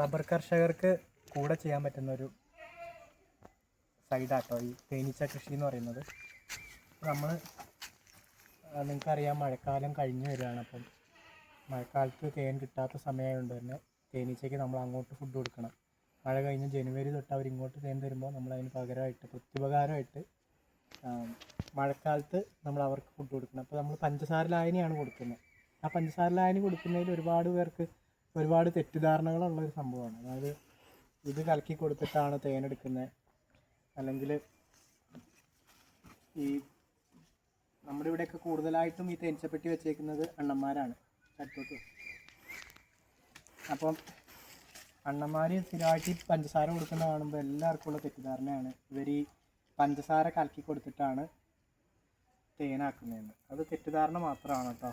Rubber കർഷകർക്ക് കൂടെ ചെയ്യാൻ പറ്റുന്ന ഒരു സൈഡാട്ടോ ഈ തേനീച്ച കൃഷി എന്ന് പറയുന്നത്. നമ്മൾ നിങ്ങൾക്കറിയാം മഴക്കാലം കഴിഞ്ഞു വരികയാണ് അപ്പം. മഴക്കാലത്ത് തേൻ കിട്ടാത്ത സമയമായതുകൊണ്ട് തന്നെ തേനീച്ചയ്ക്ക് നമ്മൾ അങ്ങോട്ട് ഫുഡ് കൊടുക്കണം. മഴ കഴിഞ്ഞ് ജനുവരി തൊട്ട് അവർ ഇങ്ങോട്ട് തേൻ തരുമ്പോൾ നമ്മൾ അതിന് പകരമായിട്ട് പ്രത്യുപകാരമായിട്ട് മഴക്കാലത്ത് നമ്മൾ അവർക്ക് ഫുഡ് കൊടുക്കണം. അപ്പോൾ നമ്മൾ പഞ്ചസാര ലായനിയാണ് കൊടുക്കുന്നത്. ആ പഞ്ചസാര ലായനി കൊടുക്കുന്നതിൽ ഒരുപാട് പേർക്ക് ഒരുപാട് തെറ്റിദ്ധാരണകളുള്ള ഒരു സംഭവമാണ്. അതായത് ഇത് കലക്കി കൊടുത്തിട്ടാണ് തേനെടുക്കുന്നത് അല്ലെങ്കിൽ ഈ നമ്മുടെ ഇവിടെയൊക്കെ കൂടുതലായിട്ടും ഈ തേനീച്ചപ്പെട്ടി വെച്ചേക്കുന്നത് അണ്ണന്മാരാണ്. വാ. അപ്പം അണ്ണന്മാർ സ്ഥിരമായിട്ട് പഞ്ചസാര കൊടുക്കുന്ന കാണുമ്പോൾ എല്ലാവർക്കും ഉള്ള തെറ്റിദ്ധാരണയാണ്. ഇവർ ഈ പഞ്ചസാര കലക്കി കൊടുത്തിട്ടാണ് തേനാക്കുന്നതെന്ന്. അത് തെറ്റിദ്ധാരണ മാത്രമാണ് കേട്ടോ.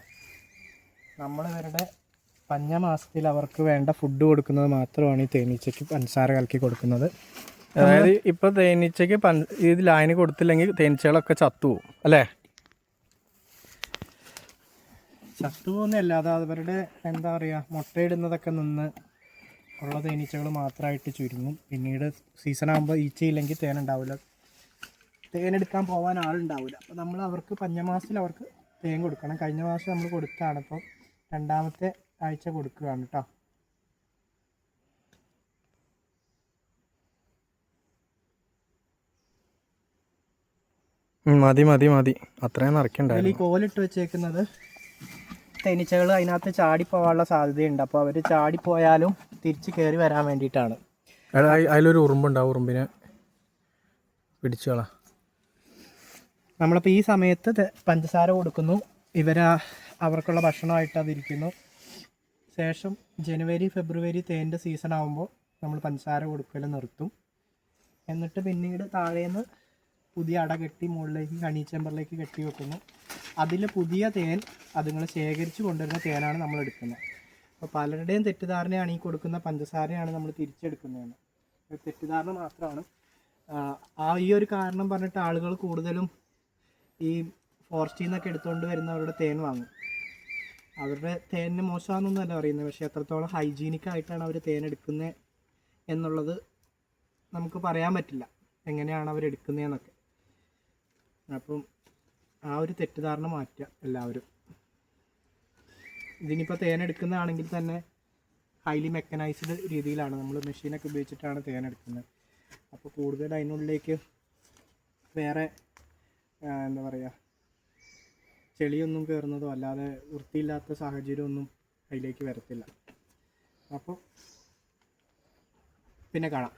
നമ്മൾ ഇവരുടെ പഞ്ഞമാസത്തിൽ അവർക്ക് വേണ്ട ഫുഡ് കൊടുക്കുന്നത് മാത്രമാണ് ഈ തേനീച്ചയ്ക്ക് പഞ്ചസാര കലക്കി കൊടുക്കുന്നത്. അതായത് ഇപ്പൊ തേനീച്ചയ്ക്ക് ഇത് ലായനി കൊടുത്തില്ലെങ്കിൽ തേനീച്ചകളൊക്കെ ചത്തുപോകും അല്ലേ? ചത്തുപോകുന്നല്ല അത് അവരുടെ എന്താ പറയുക മുട്ടയിടുന്നതൊക്കെ നിന്ന് ഉള്ള തേനീച്ചകൾ മാത്രമായിട്ട് ചുരുങ്ങും. പിന്നീട് സീസൺ ആകുമ്പോൾ ഈച്ചയില്ലെങ്കിൽ തേൻ ഉണ്ടാവില്ല തേനെടുക്കാൻ പോകാൻ ആളുണ്ടാവില്ല. അപ്പോൾ നമ്മൾ അവർക്ക് പഞ്ഞമാസത്തിൽ അവർക്ക് തേൻ കൊടുക്കണം. കഴിഞ്ഞ മാസം നമ്മൾ കൊടുത്താണ് ഇപ്പം രണ്ടാമത്തെ ആഴ്ച കൊടുക്കുകയാണ് കേട്ടോ മതി മതി മതി. അത്രയും അതിൽ ഈ കോലിട്ട് വെച്ചേക്കുന്നത് തേനീച്ചകൾ അതിനകത്ത് ചാടിപ്പോവാനുള്ള സാധ്യതയുണ്ട്. അപ്പോൾ അവർ ചാടിപ്പോയാലും തിരിച്ച് കയറി വരാൻ വേണ്ടിയിട്ടാണ്. അതിലൊരു ഉറുമ്പുണ്ടാവും ഉറുമ്പിനെ പിടിച്ചോളാ. നമ്മളിപ്പോൾ ഈ സമയത്ത് പഞ്ചസാര കൊടുക്കുന്നു. ഇവർ അവർക്കുള്ള ഭക്ഷണമായിട്ട് അതിരിക്കുന്നു. ശേഷം ജനുവരി ഫെബ്രുവരി തേന്റെ സീസൺ ആകുമ്പോൾ നമ്മൾ പഞ്ചസാര കൊടുക്കൽ നിർത്തും. എന്നിട്ട് പിന്നീട് താഴേന്ന് പുതിയ അട കെട്ടി മുകളിലേക്ക് കണീച്ചെമ്പറിലേക്ക് കെട്ടി വെക്കുന്നു. അതിൽ പുതിയ തേൻ അതുങ്ങൾ ശേഖരിച്ച് കൊണ്ടുവരുന്ന തേനാണ് നമ്മൾ എടുക്കുന്നത്. അപ്പോൾ പലരുടെയും തെറ്റിദ്ധാരണയാണ് ഈ കൊടുക്കുന്ന പഞ്ചസാരയാണ് നമ്മൾ തിരിച്ചെടുക്കുന്നതെന്ന്. തെറ്റിദ്ധാരണ മാത്രമാണ്. ആ ഈ ഒരു കാരണം പറഞ്ഞിട്ട് ആളുകൾ കൂടുതലും ഈ ഫോറസ്റ്റിൽ നിന്നൊക്കെ എടുത്തുകൊണ്ട് വരുന്നവരുടെ തേൻ വാങ്ങും. അവരുടെ തേനിന് മോശമാണെന്നൊന്നുമല്ല പറയുന്നത്. പക്ഷെ എത്രത്തോളം ഹൈജീനിക് ആയിട്ടാണ് അവർ തേൻ എടുക്കുന്നത് എന്നുള്ളത് നമുക്ക് പറയാൻ പറ്റില്ല. എങ്ങനെയാണ് അവർ എടുക്കുന്നതെന്നൊക്കെ അപ്പം ആ ഒരു തെറ്റിദ്ധാരണ മാറ്റുക എല്ലാവരും. ഇതിനിപ്പോൾ തേൻ എടുക്കുന്നതാണെങ്കിൽ തന്നെ ഹൈലി മെക്കനൈസ്ഡ് രീതിയിലാണ്. നമ്മൾ മെഷീനൊക്കെ ഉപയോഗിച്ചിട്ടാണ് തേൻ എടുക്കുന്നത് അപ്പോൾ കൂടുതൽ അതിനുള്ളിലേക്ക് വേറെ എന്താ പറയുക ചെളിയൊന്നും കയറുന്നതോ അല്ലാതെ വൃത്തിയില്ലാത്ത സാഹചര്യമൊന്നും അതിലേക്ക് വരത്തില്ല. അപ്പോൾ പിന്നെ കാണാം.